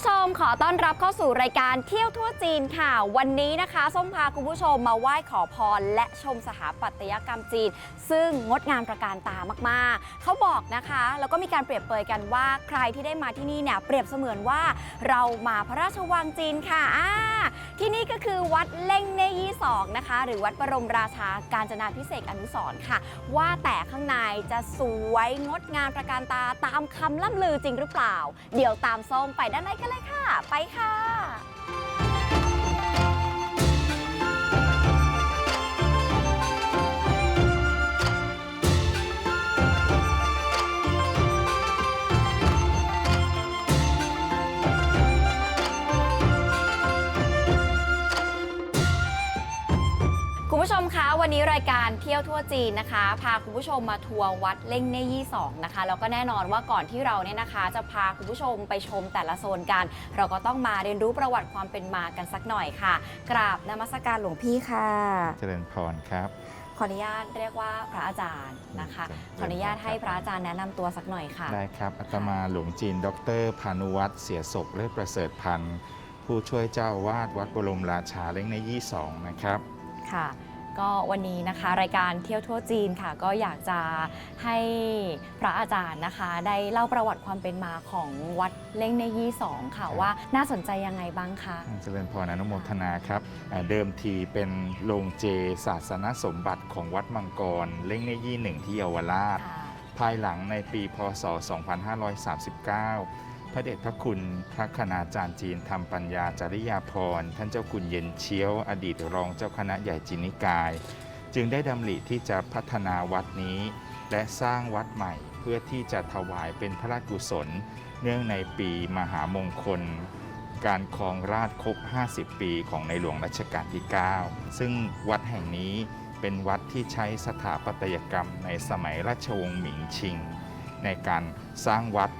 วัสดีค่ะคุณผู้ชมขอต้อนรับเข้าสู่รายการเที่ยวทั่วจีนค่ะ วันนี้นะคะส้มพาคุณผู้ชมมาไหว้ขอพร และชมสถาปัตยกรรมจีน ซึ่งงดงามประการตามากๆ เขาบอกนะคะ แล้วก็มีการเปรียบเปรยกันว่าใครที่ได้มาที่นี่เนี่ยเปรียบเสมือนว่าเรามาพระราชวังจีนค่ะอ่าที่นี่ก็คือวัดเล่งเนยี่สองนะคะ หรือวัดบรมราชาการจนาพิเศษอนุสร์ค่ะ ว่าแต่ข้างในจะสวยงดงามประการตาตามคำล่ำลือจริงหรือเปล่า เดี๋ยวตามส้มไปด้านในกันเลยค่ะ ไปค่ะ คุณผู้ชมคะวันนี้รายการเที่ยวทั่วจีนนะคะ พาคุณผู้ชมมาทัวร์วัดเล่งเน่ยี่สองนะคะแล้วก็แน่นอนว่าก่อนที่เราเนี่ยนะคะ จะพาคุณผู้ชมไปชมแต่ละโซนกัน เราก็ต้องมาเรียนรู้ประวัติความเป็นมากันสักหน่อยค่ะ กราบนมัสการหลวงพี่ค่ะ เจริญพรครับ ขออนุญาตเรียกว่าพระอาจารย์นะคะครับขออนุญาตให้พระอาจารย์แนะนำตัวสักหน่อยค่ะ ได้ครับอาตมาหลวงจีน ดรพานุวัตรเสียศกเลิศประเสริฐพันธ์ผู้ช่วยเจ้าอาวาดวัดบรมราชาเล้งในยี่สองนะครับค่ะ ก็วันนี้นะคะ รายการเที่ยวทั่วจีนค่ะ ก็อยากจะให้พระอาจารย์นะคะ ได้เล่าประวัติความเป็นมาของวัดเล่งในยี่สองค่ะครับว่าน่าสนใจยังไงบ้างคะเจริญพรอนุโมทนาครับอ่าเดิมทีเป็นโรงเจศาสนสมบัติของวัดมังกรเล้งในยี่หนึ่งที่เยาวราชค่ะภายหลังในปีพศ 2539 พระเดชพระคุณพระคณาจารย์จีนทำปัญญาจริยาพร ท่านเจ้าคุณเย็นเชียว อดีตรองเจ้าคณะใหญ่จินิกาย จึงได้ดำริที่จะพัฒนาวัดนี้ และสร้างวัดใหม่เพื่อที่จะถวายเป็นพระราชกุศล เนื่องในปีมหามงคล การครองราชครบ 50 ปีของในหลวงรัชกาลที่ 9 ซึ่งวัดแห่งนี้เป็นวัดที่ใช้สถาปัตยกรรมในสมัยราชวงศ์หมิงชิง ในการสร้างวัด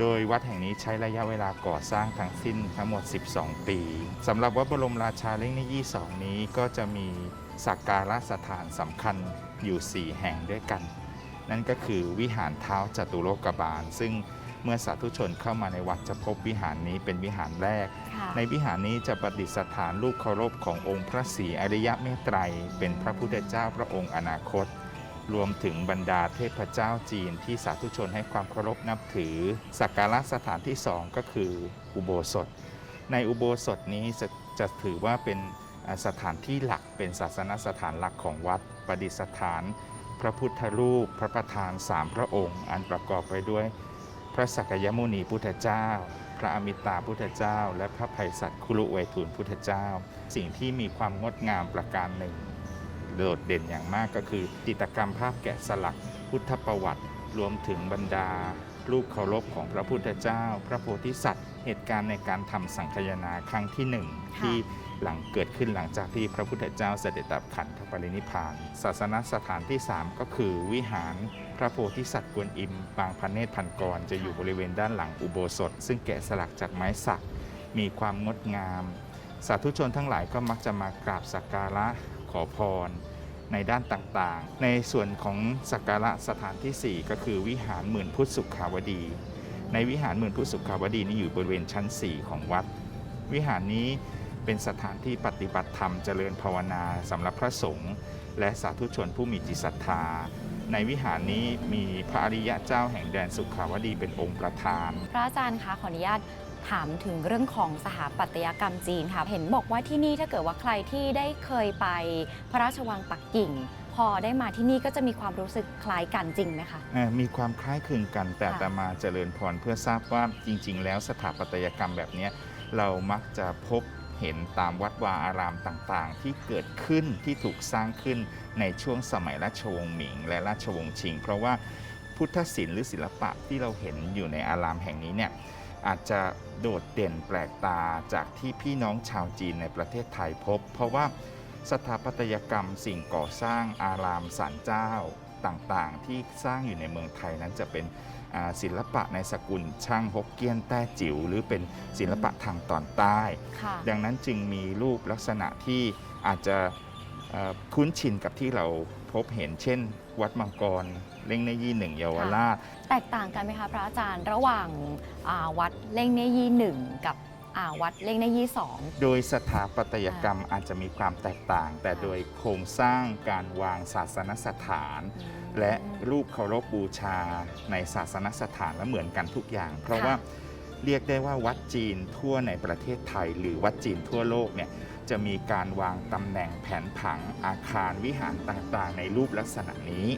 โดยวัดแห่งนี้ใช้ระยะเวลาก่อสร้างทั้งสิ้นทั้งหมด 12 ปีสำหรับวัดบรมราชาเล้งในยี่สองนี้ก็จะมีสักการะสถานสำคัญอยู่ 4 แห่งด้วยกัน นั่นก็คือวิหารเท้าจตุโลกบาล ซึ่งเมื่อสาธุชนเข้ามาในวัดจะพบวิหารนี้เป็นวิหารแรกค่ะในวิหารนี้จะประดิษฐานรูปเคารพขององค์พระศรีอริยะเมตไตรเป็นพระพุทธเจ้าพระองค์อนาคต รวมถึงบรรดาเทพเจ้าจีนที่สาธุชนให้ความเคารพนับถือ สักการะสถานที่สองก็คืออุโบสถ ในอุโบสถนี้จะจะถือว่าเป็นสถานที่หลักเป็นศาสนสถานหลักของวัด ประดิษฐาน พระพุทธรูป พระประธานสามพระองค์ อันประกอบไปด้วย พระสักยมุนีพุทธเจ้า พระอมิตาพุทธเจ้า และพระภัยสัตว์คุลุเวทูลพุทธเจ้า สิ่งที่มีความงดงามประการหนึ่ง โดดเด่นอย่างมากก็คือ จิตรกรรมภาพแกะสลัก พุทธประวัติ รวมถึงบรรดา รูปเคารพของพระพุทธเจ้า พระโพธิสัตว์ เหตุการณ์ในการทำสังคยนาครั้งที่หนึ่งที่หลังเกิดขึ้นหลังจากที่พระพุทธเจ้าเสด็จดับขันธปรินิพาน ศาสนสถานที่ 3 ก็คือวิหารพระโพธิสัตว์กวนอิมปางพระเนตรพันกร จะอยู่บริเวณด้านหลังอุโบสถ ซึ่งแกะสลักจากไม้สัก มีความงดงาม สาธุชนทั้งหลายก็มักจะมากราบสักการะขอพร ในด้านต่างๆ ในส่วนของสักการะสถานที่ 4 ก็คือวิหารหมื่นพุทธสุขาวดี ในวิหารหมื่นพุทธสุขาวดีนี้อยู่บริเวณชั้น 4 ของวัด วิหารนี้เป็นสถานที่ปฏิบัติธรรมเจริญภาวนาสำหรับพระสงฆ์และสาธุชนผู้มีจิตศรัทธา ในวิหารนี้มีพระอริยะเจ้าแห่งแดนสุขาวดีเป็นองค์ประธาน พระอาจารย์คะขออนุญาต ถามถึงเรื่องของสถาปัตยกรรมจีนค่ะ เห็นบอกว่าที่นี่ถ้าเกิดว่าใครที่ได้เคยไปพระราชวังปักกิ่ง พอได้มาที่นี่ก็จะมีความรู้สึกคล้ายกันจริงไหมคะเอ่อมีความคล้ายคลึงกันแต่ค่ะอาตมาเจริญพรเพื่อทราบว่าจริง ๆ แล้วสถาปัตยกรรมแบบเนี้ยเรามักจะพบเห็นตามวัดวาอารามต่างๆ ที่เกิดขึ้นที่ถูกสร้างขึ้นในช่วงสมัยราชวงศ์หมิง และราชวงศ์ชิง เพราะว่าพุทธศิลป์หรือศิลปะที่เราเห็นอยู่ในอารามแห่งนี้เนี่ย อาจจะโดดเด่นแปลกตาจากที่พี่น้องชาวจีนในประเทศไทยพบ เพราะว่าสถาปัตยกรรมสิ่งก่อสร้างอารามศาลเจ้าต่างๆ ที่สร้างอยู่ในเมืองไทยนั้นจะเป็นอ่าศิลปะในสกุลช่างฮกเกี้ยนแต้จิ๋วหรือเป็นศิลปะทางตอนใต้ค่ะดังนั้นจึงมีรูปลักษณะที่อาจจะเอ่อคุ้นชินกับที่เราพพบเห็นเช่น วัดมังกร เล่งในยี่หนึ่งเยาวราช แตกต่างกันไหมคะพระอาจารย์ระหว่างอ่าวัดเล่งเนยี่หนึ่งกับอ่าวัดเล่งเนยี่สอง โดยสถาปัตยกรรมอาจจะมีความแตกต่าง แต่โดยโครงสร้างการวางศาสนสถาน และรูปเคารพบูชาในศาสนสถานและเหมือนกันทุกอย่าง เพราะค่ะ ว่าเรียกได้ว่าวัดจีนทั่วในประเทศไทย หรือวัดจีนทั่วโลกเนี่ยจะมีการวางตำแหน่งแผนผังอาคารวิหารต่างๆ ในรูปลักษณะนี้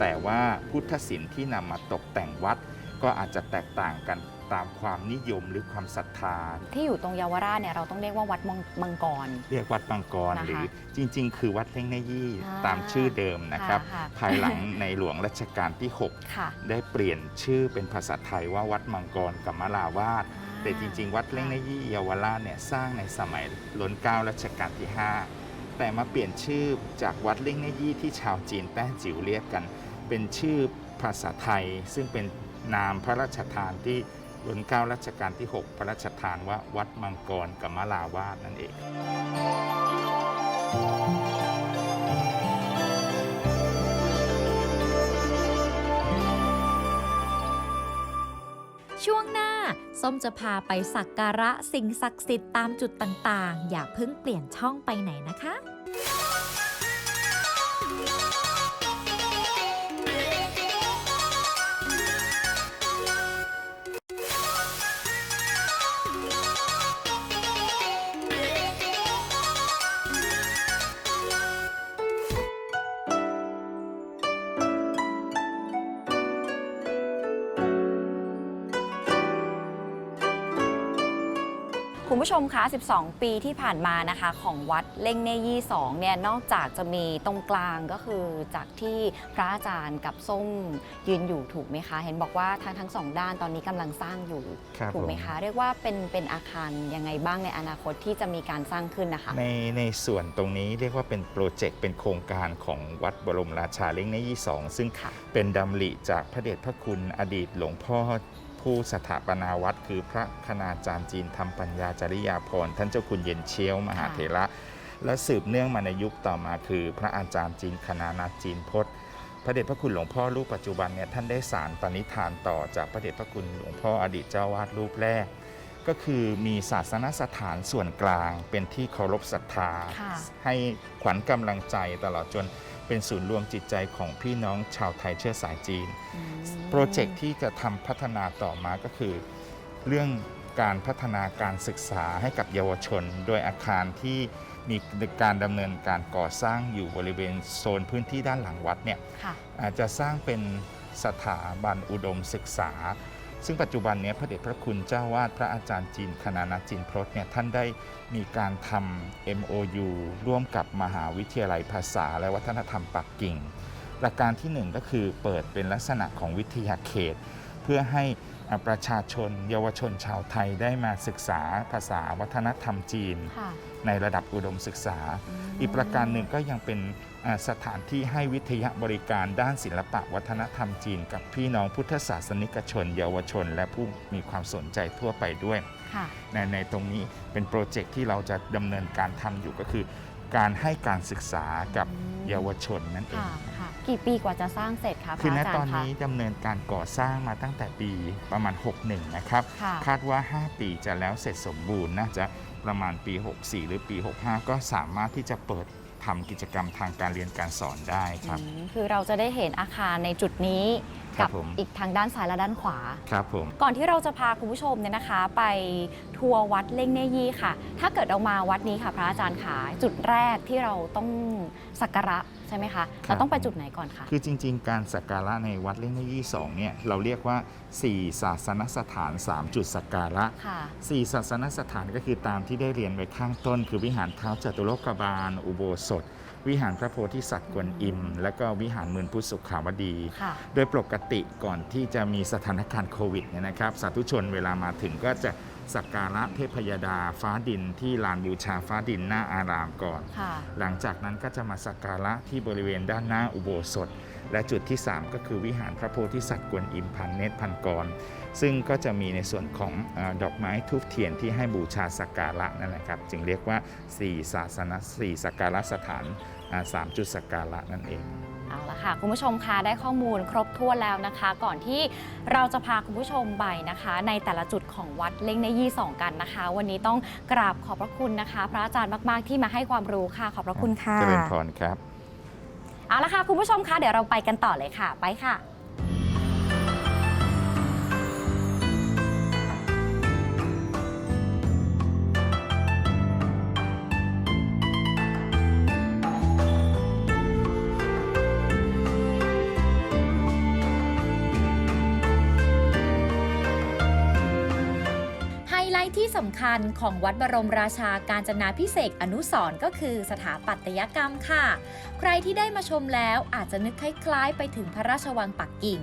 แต่ว่าพุทธศิลป์ที่นำมาตกแต่งวัด ก็อาจจะแตกต่างกันตามความนิยมหรือความศรัทธา ที่อยู่ตรงเยาวราชเนี่ยเราต้องเรียกว่าวัดมังมังกร เรียกวัดมังกรนะคะหรือจริง ๆ คือวัดเล่งในยี่อ่าตามชื่อเดิมนะครับค่ะภายหลังในหลวงรัชกาลที่ค่ะ6ได้เปลี่ยนชื่อเป็นภาษาไทยว่าวัดมังกรกัมมลาวาสแต่จริง ๆ วัดเล่งในยี่เยาวราชเนี่ยสร้างในสมัยล้นเกล้ารัชกาลที่ 5 แต่มาเปลี่ยนชื่อจากวัดเล่งในยี่ที่ชาวจีนแต้จิ๋วเรียกกัน เป็นชื่อภาษาไทย ซึ่งเป็นนามพระราชทานที่ล้นเก้ารัชกาลที่ 6 พระราชทานว่าวัดมังกรกัมมลาวาสนั่นเองช่วงหน้า ส้มจะพาไปสักการะสิ่งศักดิ์สิทธิ์ตามจุดต่างๆ อย่าเพิ่งเปลี่ยนช่องไปไหนนะคะ คุณผู้ชมคะ 12 ปีที่ผ่านมานะคะของวัดเล่งเนยี่สองเนี่ย นอกจากจะมีตรงกลางก็คือจากที่พระอาจารย์กับส้มยืนอยู่ถูกไหมคะ เห็นบอกว่าทั้งทั้งสองด้านตอนนี้กำลังสร้างอยู่ ครับถูกไหมผมคะ เรียกว่าเป็นเป็นอาคารยังไงบ้างในอนาคตที่จะมีการสร้างขึ้นนะคะ ในในส่วนตรงนี้เรียกว่าเป็นโปรเจกต์เป็นโครงการของวัดบรมราชาเล้งในยี่สองซึ่งค่ะเป็นดำริจากพระเดชพระคุณอดีตหลวงพ่อ ผู้สถาปนาวัดคือพระคณาจารย์จีนธรรมปัญญาจริยาภรณ์ท่านเจ้าคุณเย็นเชียวมหาเถระ และสืบเนื่องมาในยุคต่อมาคือ พระอาจารย์จีนคณานาจีนพจน์พระเดชพระคุณหลวงพ่อรูปปัจจุบันเนี่ยท่านได้สารปณิธานต่อจากพระเดชพระคุณหลวงพ่ออดีตเจ้าวาดรูปแรก ก็คือมีศาสนสถานส่วนกลางเป็นที่เคารพศรัทธาค่ะให้ขวัญกำลังใจตลอดจน เป็นศูนย์รวมจิตใจของพี่น้องชาวไทยเชื้อสายจีนอืมโปรเจกต์ที่จะทำพัฒนาต่อมาก็คือ เรื่องการพัฒนาการศึกษาให้กับเยาวชน โดยอาคารที่มีการดำเนินการก่อสร้างอยู่บริเวณโซนพื้นที่ด้านหลังวัดเนี่ยค่ะอาจจะสร้างเป็นสถาบันอุดมศึกษา ซึ่งปัจจุบันนี้พระเดชพระคุณเจ้าวาดพระอาจารย์จีนคณะนาจีนพรตเนี่ยท่านได้มีการทำ MOU ร่วมกับมหาวิทยาลัยภาษา และวัฒนธรรมปักกิ่งหลักการที่หนึ่งก็คือเปิดเป็นลักษณะของวิทยาเขต เพื่อให้ ประชาชน เยาวชนชาวไทยได้มาศึกษาภาษาวัฒนธรรมจีนค่ะในระดับอุดมศึกษามอีกประการหนึ่งก็ยังเป็นอ่าสถานที่ให้วิทยาบริการด้านศิลปะวัฒนธรรมจีน กับพี่น้องพุทธศาสนิกชน เยาวชน และผู้มีความสนใจทั่วไปด้วยค่ะในในตรงนี้เป็นโปรเจกต์ที่เราจะดำเนินการทำอยู่ก็คือ การให้การศึกษากับอืมเยาวชนนั่นเองค่ะค่ะ กี่ปีกว่าจะสร้างเสร็จคะพคือระณอาจารตอนย์คะนี้ดำเนินการก่อสร้างมาตั้งแต่ปีประมาณ 61 นะครับ ค่ะคาดว่า 5 ปีจะแล้วเสร็จสมบูรณ์น่าจะประมาณปี 64 หรือปี 65 ก็สามารถที่จะเปิดทำกิจกรรมทางการเรียนการสอนได้ครับ อืมคือเราจะได้เห็นอาคารในจุดนี้ครั กับผม อีกทางด้านซ้ายและด้านขวา ครับผม ก่อนที่เราจะพาคุณผู้ชมเนี่ยนะคะ ไปทัวร์วัดเล่งเนยี่ค่ะ ถ้าเกิดเรามาวัดนี้ค่ะ พระอาจารย์ขาจุดแรกที่เราต้องสักการะใช่ไหมคะครับเราต้องไปจุดไหนก่อนคะ คือจริง ๆ การสักการะในวัดเล่งเนยี่สองเนี่ยเราเรียกว่า 4 ศาสนสถาน 3 จุดสักการะ ค่ะ สี่ศาสนสถานก็คือตามที่ได้เรียนไว้ข้างต้น คือวิหารเท้าจตุโลกบาล อุโบสถ วิหารพระโพธิสัตว์กวนอิม และก็วิหารหมื่นพุทธสุขาวดี ค่ะ โดยปกติก่อนที่จะมีสถานการณ์โควิดเนี่ยนะครับสาธุชนเวลามาถึงก็จะสักการะเทพยดาฟ้าดินที่ลานบูชาฟ้าดินหน้าอารามก่อน ค่ะ หลังจากนั้นก็จะมาสักการะที่บริเวณด้านหน้าอุโบสถ และจุดที่ 3 ก็คือวิหารพระโพธิสัตว์กวนอิมพันเนตรพันกร ซึ่งก็จะมีในส่วนของเออดอกไม้ทูบเทียนที่ให้บูชาสักการะนั่นแหละครับ จึงเรียกว่า 4 ศาสน4สักการะสถานอ่า สามจุดสักการะนั่นเองเอาละค่ะ คุณผู้ชมคะได้ข้อมูลครบถ้วนแล้วนะคะ ก่อนที่เราจะพาคุณผู้ชมไปนะคะ ในแต่ละจุดของวัดเล่งในยี่สองกันนะคะ วันนี้ต้องกราบขอบพระคุณนะคะ พระอาจารย์มาก ๆ ที่มาให้ความรู้ค่ะ ขอบพระคุณค่ะเจริญพรครับ เอาละค่ะ คุณผู้ชมคะเดี๋ยวเราไปกันต่อเลยค่ะ ไปค่ะ ท์ที่สำคัญของวัดบรมราชาการจนาพิเศษอนุสร์ก็คือสถาปัตยกรรมค่ะ ใครที่ได้มาชมแล้วอาจจะนึกคล้ายๆ ไปถึงพระราชวังปักกิ่ง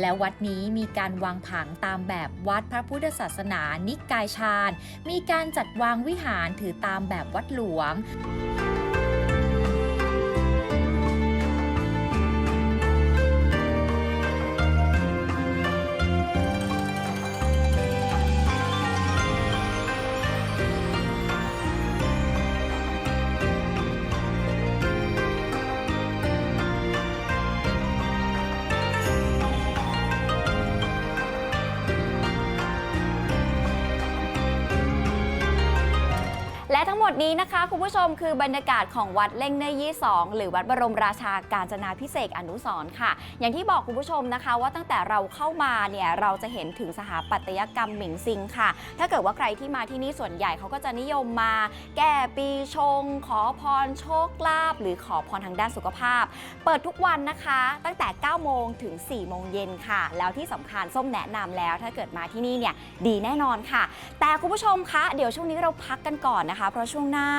และวัดนี้มีการวางผังตามแบบวัดพระพุทธศาสนานิกายชาญมีการจัดวางวิหารถือตามแบบวัดหลวง ทั้งหมดนี้นะคะ คุณผู้ชมคือบรรยากาศของวัดเล่งเนยยี่สองหรือวัดบรมราชาการจนาพิเศษอนุสร์ค่ะ อย่างที่บอกคุณผู้ชมนะคะ ว่าตั้งแต่เราเข้ามาเนี่ยเราจะเห็นถึงสถาปัตยกรรมหมิงซิงค่ะ ถ้าเกิดว่าใครที่มาที่นี่ส่วนใหญ่เขาก็จะนิยมมา แก้ปีชง ขอพรโชคลาภหรือขอพรทางด้านสุขภาพ เปิดทุกวันนะคะ ตั้งแต่ 9 โมงถึง 4 โมงเย็นค่ะ แล้วที่สำคัญส้มแนะนำแล้ว ถ้าเกิดมาที่นี่เนี่ยดีแน่นอนค่ะ แต่คุณผู้ชมคะเดี๋ยวช่วงนี้เราพักกันก่อนนะคะเพราะช่วงหน้า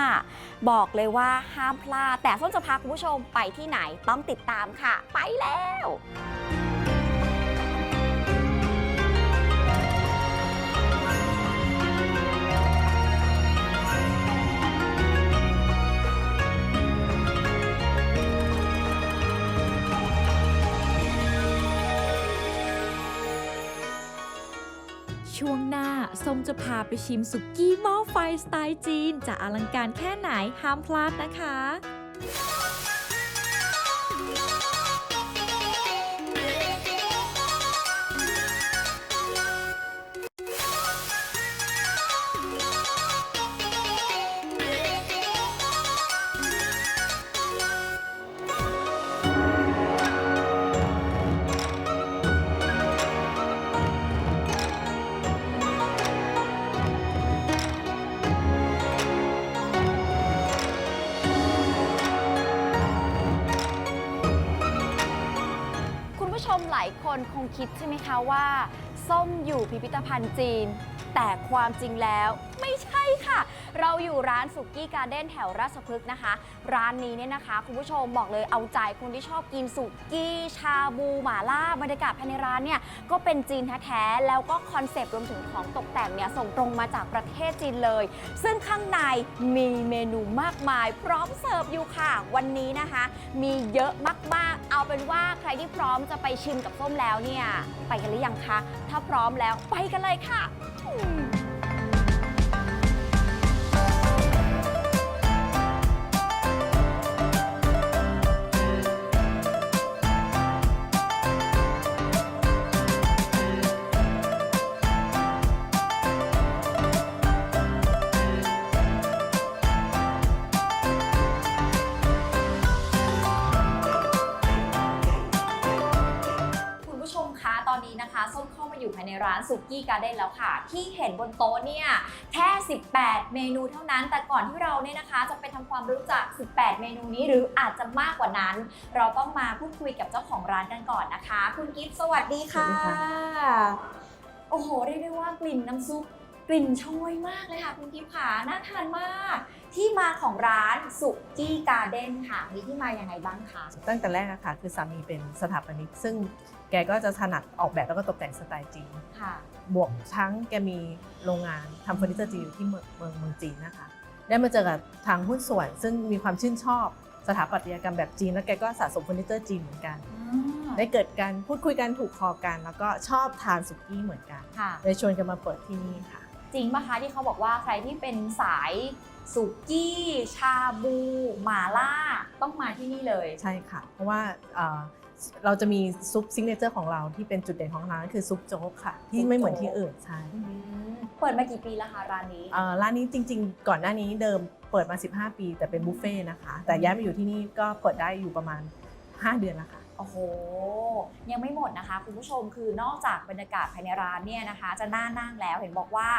บอกเลยว่าห้ามพลาด แต่ส้มจะพาคุณผู้ชมไปที่ไหนต้องติดตามค่ะ ไปแล้วช่ว ส้มจะพาไปชิมสุกี้หม้อไฟสไตล์จีน จะอลังการแค่ไหนห้ามพลาดนะคะ คนคงคิดใช่ไหมคะว่า ส้มอยู่พิพิธภัณฑ์จีน แต่ความจริงแล้วไม่ใช่ค่ะ เราอยู่ร้านสุกี้การ์เด้นแถวราชพฤกษ์นะคะ ร้านนี้เนี่ยนะคะ คุณผู้ชมบอกเลยเอาใจคนที่ชอบกินสุกี้ชาบูหม่าล่าบรรยากาศภายในร้านเนี่ยก็เป็นจีนแท้ๆแล้วก็คอนเซปต์รวมถึงของตกแต่งเนี่ยส่งตรงมาจากประเทศจีนเลย ซึ่งข้างในมีเมนูมากมาย พร้อมเสิร์ฟอยู่ค่ะ วันนี้นะคะ มีเยอะมากๆ เอาเป็นว่าใครที่พร้อมจะไปชิมกับส้มแล้วเนี่ยไปกันหรือยังคะถ้าพร้อมแล้วไปกันเลยค่ะ ร้านสุกี้การ์เด้นแล้วค่ะ ที่เห็นบนโต๊ะเนี่ยแค่ 18 เมนูเท่านั้น แต่ก่อนที่เราเนี่ยนะคะ จะไปทำความรู้จัก 18 เมนูนี้หรืออาจจะมากกว่านั้น เราต้องมาพูดคุยกับเจ้าของร้านกันก่อนนะคะ คุณกิฟต์สวัสดีค่ะสวัสดีค่ะโอ้โหเรียกได้ว่ากลิ่นน้ำซุปกลิ่นโชยมากเลยค่ะคุณกิฟต์ค่ะน่าทานมาก ที่มาของร้านสุกี้การ์เด้นค่ะ มีที่มาอย่างไงบ้างคะตั้งแต่แรกอะค่ะคือสามีเป็นสถาปนิก ซึ่งแกก็จะถนัดออกแบบแล้วก็ตกแต่งสไตล์จีนค่ะ บวกทั้งแกมีโรงงานทำเฟอร์นิเจอร์จีนอยู่ที่เมืองเมืองเมืองจีนนะคะ ได้มาเจอกับทางหุ้นส่วน ซึ่งมีความชื่นชอบสถาปัตยกรรมแบบจีน แล้วแกก็สะสมเฟอร์นิเจอร์จีนเหมือนกันได้เกิดการพูดคุยกันถูกคอกัน แล้วก็ชอบทานสุกี้เหมือนกันค่ะเลยชวนกันมาเปิดที่นี่ค่ะจจริงปะคะที่เขาบอกว่าใครที่เป็นสาย สุกี้ ชาบู หมาล่า ต้องมาที่นี่เลย ใช่ค่ะ เพราะว่าเอ่อเราจะมีซุปซิกเนเจอร์ของเราที่เป็นจุดเด่นของร้านคือซุปโจ๊กค่ะ ที่ไม่เหมือนที่อื่นใช่เปิดมากี่ปีแล้วคะร้านนี้เอ่อร้านนี้จริง ๆ ก่อนหน้านี้เดิมเปิดมา 15 ปี แต่เป็นบุฟเฟ่ต์นะคะ แต่ย้ายมาอยู่ที่นี่ก็เปิดได้อยู่ประมาณ 5 เดือนแล้วค่ะโอ้โห ยังไม่หมดนะคะ คุณผู้ชมคือนอกจากบรรยากาศภายในร้านเนี่ยนะคะ จะน่านั่งแล้วเห็นบอกว่า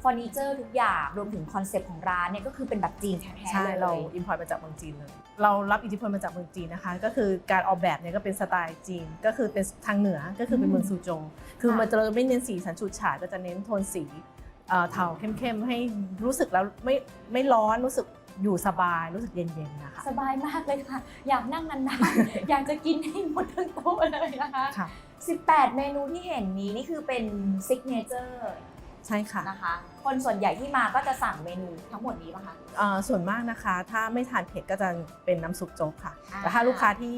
เฟอร์นิเจอร์ทุกอย่างรวมถึงคอนเซปต์ของร้านเนี่ยก็คือเป็นแบบจีนแท้ๆใช่เลยเราอิมพอร์ตมาจากเมืองจีนเลยเรารับอิทธิพลมาจากเมืองจีนนะคะ ก็คือการออกแบบเนี่ยก็เป็นสไตล์จีน ก็คือเป็นทางเหนือก็คือเป็นเมืองซูโจวคือมันจะไม่เน้นสีสันฉูดฉาดก็จะเน้นโทนสีเอ่อเทาเข้มๆให้รู้สึกแล้วไม่ไม่ร้อนรู้สึกอยู่สบายรู้สึกเย็นๆนะคะสบายมากเลยค่ะ อยากนั่งนานๆ อยากจะกินให้หมดทั้งโต๊ะเลยนะคะค่ะ18 เมนูที่เห็นนี้นี่คือเป็นซิกเนเจอร์ ใช่ค่ะนะคะ คนส่วนใหญ่ที่มาก็จะสั่งเมนูทั้งหมดนี้ป่ะคะ เอ่อส่วนมากนะคะ ถ้าไม่ทานเผ็ดก็จะเป็นน้ำซุปโจ๊กค่ะ อ่า แต่ถ้าลูกค้าที่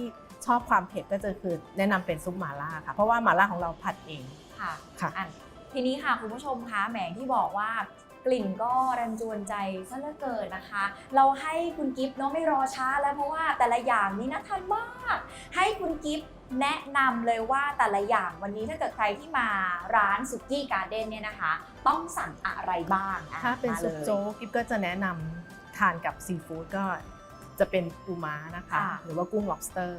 ชอบความเผ็ดก็จะคือแนะนำเป็นซุปหม่าล่าค่ะ เพราะว่าหม่าล่าของเราผัดเอง ค่ะค่ะ อะทีนี้ค่ะคุณผู้ชมคะแหมที่บอกว่ากลิ่นก็รันจวนใจซะเหลือเกินนะคะ เราให้คุณกิฟต์เนาะไม่รอช้าแล้วเพราะว่าแต่ละอย่างนี้น่าทานมาก ให้คุณกิฟต์ แนะนำเลยว่าแต่ละอย่างวันนี้ถ้าเกิดใครที่มาร้านสุกี้การ์เด้นเนี่ยนะคะ ต้องสั่งอะไรบ้างอะถ้าเป็นมซุปลยโจ๊กกิ๊บก็จะแนะนำทานกับซีฟู้ดก็จะเป็นปูม้านะคะ ค่ะ หรือว่ากุ้ง lobster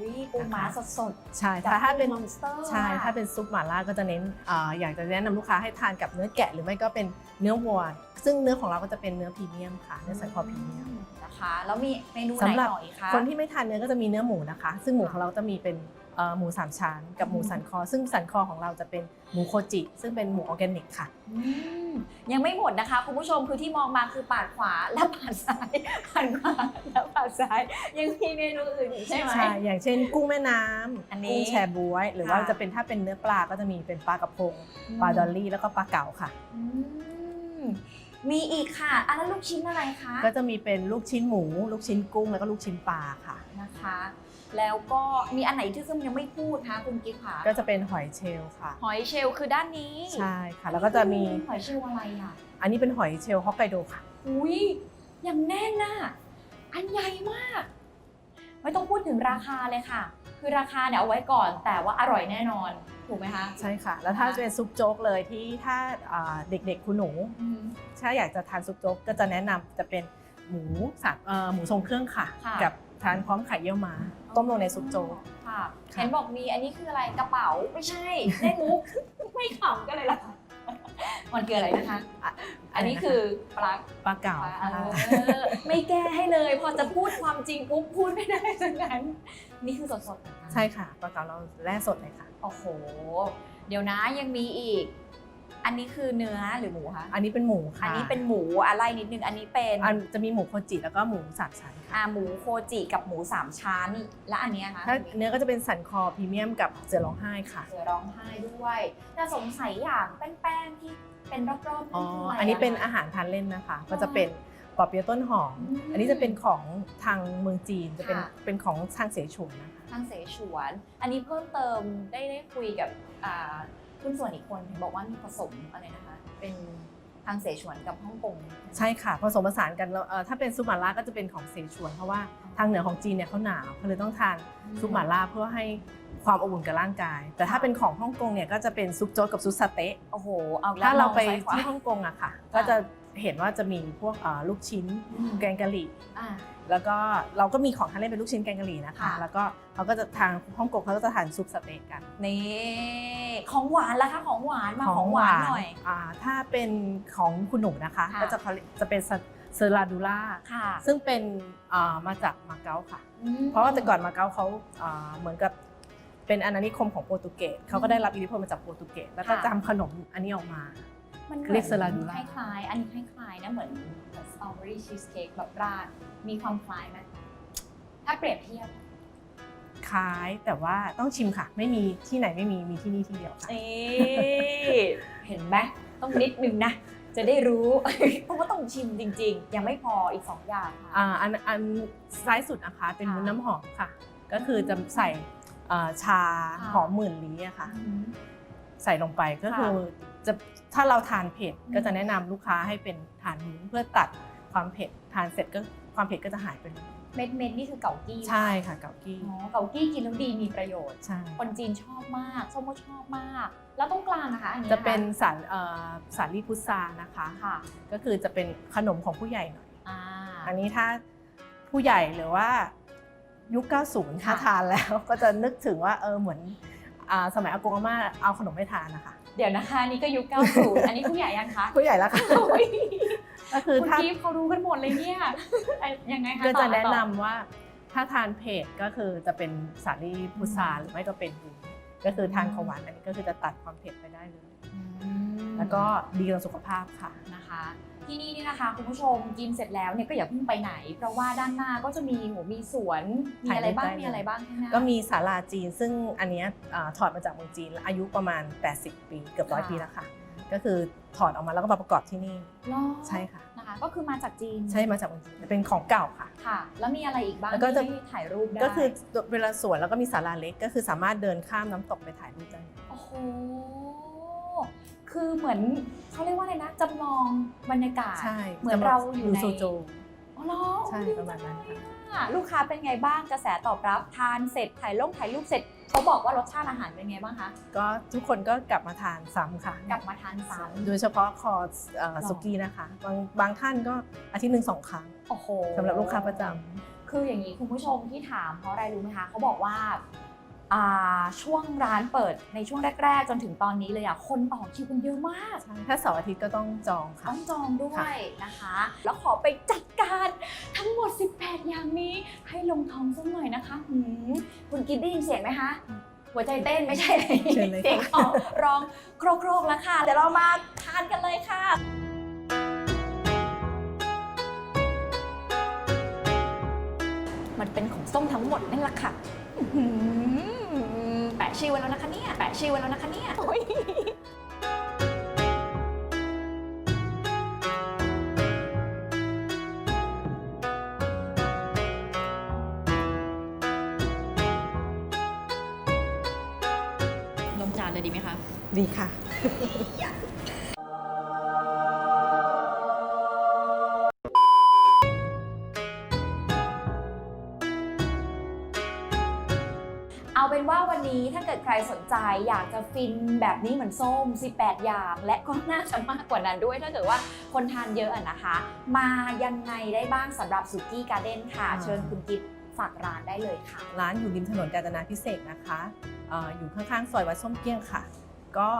วิปูม้าสดใช่ๆถ้าถ้าเป็นมอนสเตอร์ใช่ถ้าเป็นซุปหม่าล่าก็จะเน้นอาอยากจะแนะนำลูกค้าให้ทานกับเนื้อแกะ หรือไม่ก็เป็นเนื้อวัว ซึ่งเนื้อของเราก็จะเป็นเนื้อพรีเมียมค่ะเนื้อสันคอพรีเมียม นะคะ แล้วมีเมนูไหนสำหรับ ต่ออีกคะ คนที่ไม่ทานเนื้อก็จะมีเนื้อหมูนะคะ ซึ่งหมูของเราจะมีเป็นเอ่อ หมูสามชั้นกับหมูสันคอ ซึ่งสันคอของเราจะเป็นหมูโคจิ ซึ่งเป็นหมูออร์แกนิกค่ะอืมยังไม่หมดนะคะคุณผู้ชมคือที่มองมาคือปาดขวาและปาดซ้ายปาดขวาและปาดซ้าย ยังมีเมนูอื่นอีกใช่ไหมใช่อย่างเช่น กุ้งแม่น้ำอันนี้กุ้งแชบวย หรือว่าค่ะจะเป็นถ้าเป็นเนื้อปลาก็จะมีเป็นปลากระพงปลาดอลลี่แล้วก็ปลาเก๋าค่ะอืมมีอีกค่ะ อันนั้นลูกชิ้นอะไรคะ ก็จะมีเป็นลูกชิ้นหมู ลูกชิ้นกุ้ง แล้วก็ลูกชิ้นปลาค่ะ นะคะ แล้วก็มีอันไหนที่ซึ่งยังไม่พูดคะคุณกิ๊ฟค่ะก็จะเป็นหอยเชลล์ค่ะ หอยเชลล์คือด้านนี้ใช่ค่ะ แล้วก็จะมีหอยเชลล์อะไรอะ อันนี้เป็นหอยเชลล์ฮอกไกโดค่ะ อุ้ยอย่างแน่นน่ะอันใหญ่มาก ไม่ต้องพูดถึงราคาเลยค่ะ คือราคาเนี่ยเอาไว้ก่อน แต่ว่าอร่อยแน่นอนถูกไหมคะใช่ค่ะ แล้วถ้าจะเป็นซุปโจ๊กเลยที่ถ้าอ่าเด็กๆคุณหนูอืมถ้าอยากจะทานซุปโจ๊กก็จะแนะนำจะเป็นหมูสับเอ่อหมูทรงเครื่องค่ะค่ะกับ ทานพร้อมไข่เยี่ยวม้าต้มลงในซุปโจ๊กค่ะค่ะ เห็นบอกมีอันนี้คืออะไรกระเป๋าไม่ใช่เล่นมุก ไม่ขำกันเลยล่ะมันคืออะไรนะคะอะอันนี้คือปลาปลาเก๋าเอค่ะอไม่แก้ให้เลย พอจะพูดความจริงปุ๊บพูดไม่ได้สักนั้น นี่คือสดๆเหมือนกันใช่ค่ะปลาเก๋าเราแล่สดเลยค่ะ โอ้โห เดี๋ยวนะยังมีอีก อันนี้คือเนื้อหรือหมูคะ อันนี้เป็นหมูค่ะอันนี้เป็นหมูอะไรนิดนึง อันนี้เป็นอันจะมีหมูโคจิแล้วก็หมูสามชั้นค่ะอ่าหมูโคจิกับหมูสามชั้น และอันเนี้ยคะถ้าเนื้อก็จะเป็นสันคอพรีเมียมกับเสือร้องไห้ค่ะ เสือร้องไห้ด้วยแต่สงสัยอย่างแป้งๆที่เป็นรอบๆอ๋อนั่นคืออะไรอันนี้เป็นะคะอาหารทานเล่นนะคะ ก็จะเป็นปอเปี๊ยะต้นหอมอืมอันนี้จะเป็นของทางเมืองจีน จะเป็นค่ะเป็นของทางเสฉวนนะคะทางเสฉวน อันนี้เพิ่มเติมได้ได้คุยกับอ่า คุณส่วนอีกคนเห็นบอกว่ามีผสมอะไรนะคะ เป็นทางเสฉวนกับฮ่องกงใช่ค่ะผสมผสานกันแล้วเอ่อถ้าเป็นซุปหม่าล่าก็จะเป็นของเสฉวนเพราะว่าทางเหนือของจีนเนี่ยเขาหนาวเขาเลยต้องทานซุปหม่าล่าเพื่อให้ความอบอุ่นกับร่างกาย แต่ถ้าเป็นของฮ่องกงเนี่ยก็จะเป็นซุปโจ๊กกับซุปสะเต๊ะ โอ้โหเอาแล้วถ้าเราไปมองซ้ยขวที่ฮ่องกงอะค่ะ ก็จะเห็นว่าจะมีพวกเอ่อลูกชิ้นอืมแกงกะหรี่อ่าแล้วก็เราก็มีของทานเล่นเป็นลูกชิ้นแกงกะหรี่นะคะค่ะแล้วก็เขาก็จะทางฮ่องกงเขาก็จะทานซุปสะเต๊ะกันนี่ของหวานละคะของหวานมาของหวานหน่อยอ่าถ้าเป็นของคุณหนูนะคะค่ะก็จะเขาเรียกจะเป็นเซอราดูล่าค่ะซึ่งเป็นอ่ามาจากมาเก๊าค่ะอืมเพราะว่าแต่ก่อนมาเก๊าเขาอ่าเหมือนกับเป็นอาณานิคมของโปรตุเกสเขาก็ได้รับอิทธิพลมาจากโปรตุเกสแล้วก็ค่ะทำขนมอันนี้ออกมา มันหมือนเรียกสลาดูคล่าล้ายๆ อันนี้คล้ายๆนะเหมือนสตรอเบอรี่ชีสเค้กแบบราดมีความคล้ายไหมถ้าเปรียบเทียบคล้ายแต่ว่าต้องชิมค่ะ ไม่มีที่ไหนไม่มีมีที่นี่ที่เดียวค่ะเอ๊ะเห็นไหมต้องนิดนึงนะ จะได้รู้ เพราะว่าต้องชิมจริง ๆ ยังไม่พออีกสองอย่างค่ะอ่าอันอันซ้ายสุดนะคะ เป็นค่ะวุ้นน้ำหอมค่ะ ก็คือจะใส่อ่าชาค่ะหอมหมื่นลี้อะค่ะอืมใส่ลงไปก็คือ จะถ้าเราทานเผ็ดก็จะแนะนำลูกค้าให้เป็นทานวุ้นเพื่อตัดความเผ็ดทานเสร็จก็ความเผ็ดก็จะหายไปเลยเม็ดเม็ดๆนี่คือเกากี้ใช่ค่ะเกากี้อ๋อเกากี้กินแล้วดีมีประโยชน์ใช่คนจีนชอบมากส้มก็ชอบมาก แล้วตรงกลางนะคะอันนี้จะเป็นคสารเอ่อสาลีพุทรานะคะค่ะ ก็คือจะเป็นขนมของผู้ใหญ่หน่อยอ่าอันนี้ถ้าผู้ใหญ่หรือว่ายุค 90 ถ้าค่ะทานแล้วก็จะนึกถึงว่าเออเหมือนอาสมัยอากงอาม่าเอาขนมให้ทานนะคะ เดี๋ยวนะคะนี่ก็ยุค90อันนี้ผู้ใหญ่ยังคะผู้ใหญ่แล้วค่ะโอ้ยก็คือคุณถ้ากิฟต์เขารู้กันหมดเลยเนี่ยไอ้ยังไงคะก็ต่จะอแนะต่อนำว่าถ้าทานเผ็ดก็คือจะเป็นสาลีพุทราหรือไม่ก็เป็นวุ้นก็คือทานของหวานอันนี้ก็คือจะตัดความเผ็ดไปได้เลย อืมแล้วก็ดีต่อสุขภาพค่ะ นะคะ ที่นี่นี่นะคะคุณผู้ชมกินเสร็จแล้วเนี่ยก็อย่าเพิ่งไปไหน เพราะว่าด้านหน้าก็จะมีโหมีสวนมีอะไรบ้างถ่ายรูปได้เลยมีอะไรบ้างข้างหน้า ก็มีศาลาจีน ซึ่งอันเนี้ยอ่าถอดมาจากเมืองจีนอายุประมาณ 80 ปีเกือบร้อยค่ะ ปีแล้วค่ะ ก็คือถอดออกมาแล้วก็มาประกอบที่นี่เหรอใช่ค่ะ นะคะ ก็คือมาจากจีนใช่มาจากเมืองจีนแต่เป็นของเก่าค่ะ ค่ะ แล้วมีอะไรอีกบ้างแล้วก็จะ ที่ให้ถ่ายรูปได้ก็คือเวลาสวนแล้วก็มีศาลาเล็กก็คือสามารถเดินข้ามน้ำตกไปถ่ายรูปได้ โอ้โห คือเหมือนเขาเรียกว่าอะไรนะจำลองบรรยากาศ ใช่เหมือนเราอยู่ใน โซโจ อ๋อเหรอใช่ดีประมาณนั้นค่ะอะลูกค้าเป็นไงบ้างกระแสตอบรับทานเสร็จถ่ายลงถ่ายรูปเสร็จเขาบอกว่ารสชาติอาหารเป็นไงบ้างคะก็ทุกคนก็กลับมาทานซ้ำค่ะกลับมาทานซ้ โดยเฉพาะคอร์สเอ่อหรอสุกี้นะคะ บางบางท่านก็อาทิตย์หนึ่งสองครั้งำโอ้โห สำหรับลูกค้าประจำ คืออย่างนี้คุณผู้ชมที่ถามเพราะอะไรรู้ไหมคะเขาบอกว่าอ่า ช่วงร้านเปิดในช่วงแรก ๆ จนถึงตอนนี้เลยอะคนต่อคิวกันเยอะมากใช่ถ้าเสาร์อาทิตย์ก็ต้องจองค่ะ ต้องจองด้วค่ะยนะคะ แล้วขอไปจัดการทั้งหมด 18 อย่างนี้ให้ลงท้องสักหน่อยนะคะหืมคุณกินได้ยินเสียงไหมคะ หัวใจเต้นไม่ใช่เชิญเลยค่ะเสียงของร้องโครกๆแล้วค่ะเดี๋ยวเรามาทานกันเลยค่ะมันเป็นของส้มทั้งหมดนั่นแหละค่ะอื้อหือแปะ ชื่อไว้แล้วนะคะเนี่ยแปะชื่อไว้แล้วนะคะเนี่ยโอ้ยลงจานเลยดีไหมคะ ดีค่ะ ดใครสนใจอยากจะฟินแบบนี้เหมือนส้ม 18 อย่าง และก็น่าจะมากกว่านั้นด้วยถ้าเกิดว่าคนทานเยอะอะนะคะ มายังไงได้บ้างสำหรับสุกี้การ์เด้นค่ะอ่าเชิญคุณกิฟต์ฝากร้านได้เลยค่ะ ร้านอยู่ริมถนนกาญจนาพิเศษกนะคะเอออยู่ข้างๆซอยวัดส้มเกี้ยงค่ะ ก็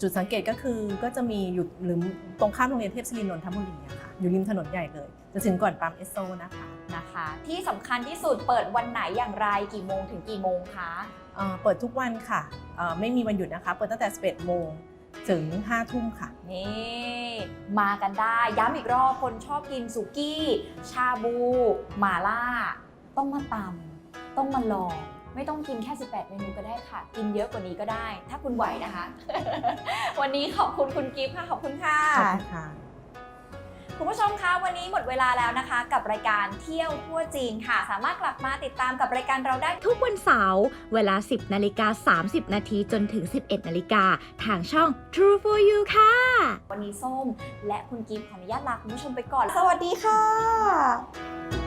จุดสังเกตก็คือก็จะมีอยู่หรือตรงข้ามโรงเรียนเทพศิรินนทบุรีอะค่ะอยู่ริมถนนใหญ่เลย จะถึงก่อนปั๊มเอสโซนะคะนะคะ ที่สำคัญที่สุดเปิดวันไหนอย่างไรกี่โมงถึงกี่โมงคะ เอ่อเปิดทุกวันค่ะเอ่อไม่มีวันหยุดนะคะ เปิดตั้งแต่ 11 โมงถึง 5 ทุ่มค่ะ นี่ มากันได้ ย้ำอีกรอบ คนชอบกินสุกี้ ชาบูหมาล่า ต้องมาตำต้องมาลอง ไม่ต้องกินแค่ 18 เมนูก็ได้ค่ะ กินเยอะกว่านี้ก็ได้ ถ้าคุณไหวนะคะ วันนี้ขอบคุณคุณกิฟต์ค่ะ ขอบคุณค่ะขอบคุณค่ะ คุณผู้ชมคะวันนี้หมดเวลาแล้วนะคะ กับรายการเที่ยวทั่วจีนค่ะ สามารถกลับมาติดตามกับรายการเราได้ ทุกวันเสาร์เวลา 10นาฬิกา30 นาทีจนถึง 11นาฬิกาทางช่อง True for You ค่ะ วันนี้ส้ม และคุณกิมขออนุญาตลาคุณผู้ชมไปก่อน สวัสดีค่ะ